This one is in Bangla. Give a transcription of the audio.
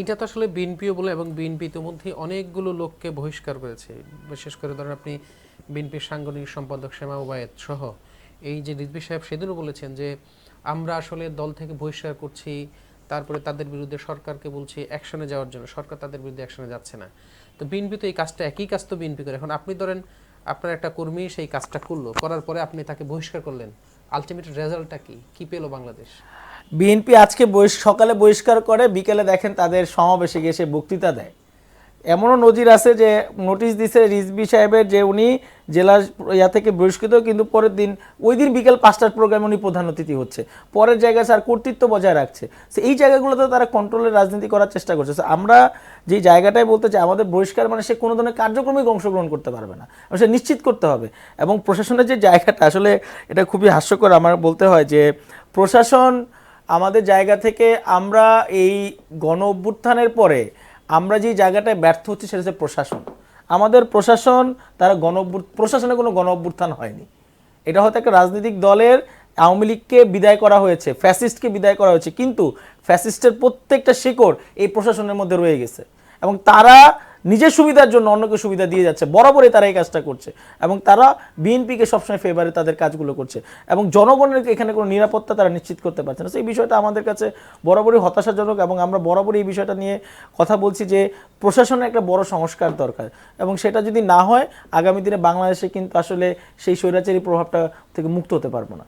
এটা তো আসলে বিএনপিও বলে এবং বিএনপি ইতিমধ্যে অনেকগুলো লোককে বহিষ্কার করেছে। বিশেষ করে ধরেন আপনি বিএনপির সাংগঠনিক সম্পাদক শ্যামা ওবায়েদ সহ। এই যে রিজভি সাহেব সেদিনও বলেছেন যে, আমরা আসলে দল থেকে বহিষ্কার করছি, তারপরে তাদের বিরুদ্ধে সরকারকে বলছি অ্যাকশনে যাওয়ার জন্য। সরকার তাদের বিরুদ্ধে অ্যাকশনে যাচ্ছে না। তো বিএনপি তো এই কাজটা, একই কাজ তো বিএনপি করে। এখন আপনি ধরেন আপনার একটা কর্মী সেই কাজটা করল, করার পরে আপনি তাকে বহিষ্কার করলেন। আলটিমেট রেজাল্টটা কি? কি পেল বাংলাদেশ? বিএনপি আজকে সকালে বহিষ্কার করে, বিকেলে দেখেন তাদের সমাবেশে গিয়ে সে বক্তৃতা দেয়। এমনও নজির আছে যে নোটিশ দিছে রিজবি সাহেবের যে উনি জেলা ইয়া থেকে বহিষ্কৃত, কিন্তু পরের দিন, ওই দিন বিকেল পাঁচটার প্রোগ্রামে উনি প্রধান অতিথি হচ্ছে। পরের জায়গায় স্যার কর্তৃত্ব বজায় রাখছে। So, এই জায়গাগুলোতে তারা কন্ট্রোলের রাজনীতি করার চেষ্টা করছে। আমরা যে জায়গাটায় বলতে চাই, আমাদের বহিষ্কার মানে সে কোনো ধরনের কার্যক্রমে অংশগ্রহণ করতে পারবে না। এবং সে নিশ্চিত করতে হবে। এবং প্রশাসনের যে জায়গাটা, আসলে এটা খুবই হাস্যকর আমার বলতে হয় যে, প্রশাসন আমাদের জায়গা থেকে আমরা এই গণ অভ্যুত্থানের পরে আমরা যে জায়গাটায় ব্যর্থ হচ্ছি সেটা হচ্ছে প্রশাসন। আমাদের প্রশাসন, তারা গণ প্রশাসনে কোনো গণ অভ্যুত্থান হয়নি। এটা হয়তো একটা রাজনৈতিক দলের আওয়ামী লীগকে বিদায় করা হয়েছে, ফ্যাসিস্টকে বিদায় করা হয়েছে, কিন্তু ফ্যাসিস্টের প্রত্যেকটা শিকড় এই প্রশাসনের মধ্যে রয়ে গেছে। এবং তারা নিজের সুবিধার জন্য অন্যকে সুবিধা দিয়ে যাচ্ছে। বরাবরই তারা এই কাজটা করছে এবং তারা বিএনপিকে সবসময় ফেভারে তাদের কাজগুলো করছে এবং জনগণের এখানে কোনো নিরাপত্তা তারা নিশ্চিত করতে পারছে না। সেই বিষয়টা আমাদের কাছে বরাবরই হতাশাজনক এবং আমরা বরাবরই এই বিষয়টা নিয়ে কথা বলছি যে প্রশাসনে একটা বড় সংস্কার দরকার এবং সেটা যদি না হয়, আগামী দিনে বাংলাদেশে কিন্তু আসলে সেই স্বৈরাচারী প্রভাবটা থেকে মুক্ত হতে পারব না।